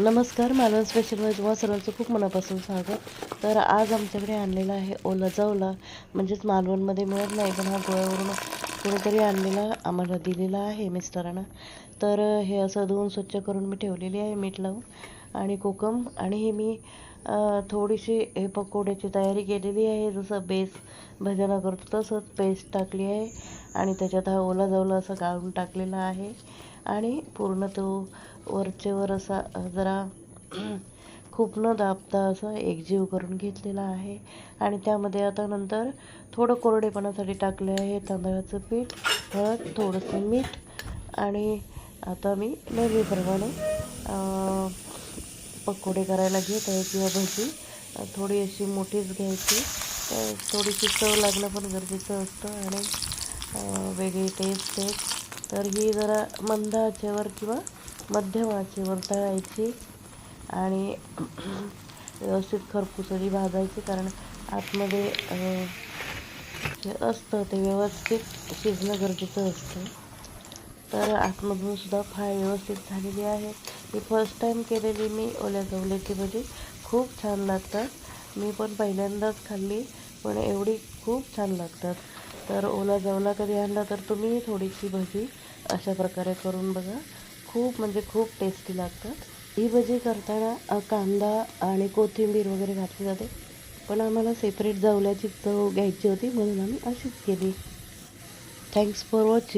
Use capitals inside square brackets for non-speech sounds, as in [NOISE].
नमस्कार मालवण स्पेशलमध्ये म्हणजे तुम्हाला सर्वांचं खूप मनापासून स्वागत. तर आज आमच्याकडे आणलेला आहे ओला जावला. म्हणजेच मालवणमध्ये मिळत नाही पण हा गोळ्यावरून कोणीतरी आणलेला आम्हाला दिलेला आहे मिस्टरांना. तर हे असं धुवून स्वच्छ करून मी ठेवलेली आहे मीठ लावून. आणि कोकम. आणि हे मी थोडीशी हे पकोड्याची तयारी केलेली आहे. जसं बेस भजना करतो तसंच पेस्ट टाकली आहे. आणि त्याच्यात हा ओला जावला असा गाळून टाकलेला आहे. आणि पूर्ण तो वरचेवर असा जरा [CLEARS THROAT] खूप न दाबता असं एकजीव करून घेतलेला आहे. आणि त्यामध्ये आता नंतर थोडं कोरडेपणासाठी टाकले आहे तांदळाचं पीठ हळद थोडंसं मीठ. आणि आता मी नेहमीप्रमाणे पकोडे करायला घेत आहे किंवा भजी. थोडी अशी मोठीच घ्यायची. तर थोडीशी चव लागणं पण गरजेचं असतं आणि वेगळी टेस्ट आहे. तर ही जरा मंद आचेवर किंवा मध्यम आचेवर तळायची आणि व्यवस्थित खरपुसळी भाजायची कारण आतमध्ये जे असतं ते व्यवस्थित शिजणं गरजेचं असतं. तर आतमधून सुद्धा व्यवस्थित झालेली आहे. ही फर्स्ट टाईम केलेली मी ओल्या गवल्याची भजी. खूप छान लागतात. मी पण पहिल्यांदाच खाल्ली पण एवढी खूप छान लागतात. तर ओला जवला कधी आणला तर तुम्ही थोडीशी भजी अशा प्रकारे करून बघा. खूप म्हणजे खूप टेस्टी लागतात. ही भजी करताना कांदा आणि कोथिंबीर वगैरे घातली जाते. पण आम्हाला सेपरेट जवल्याची चव घ्यायची होती म्हणून आम्ही अशीच केली. Thanks for watching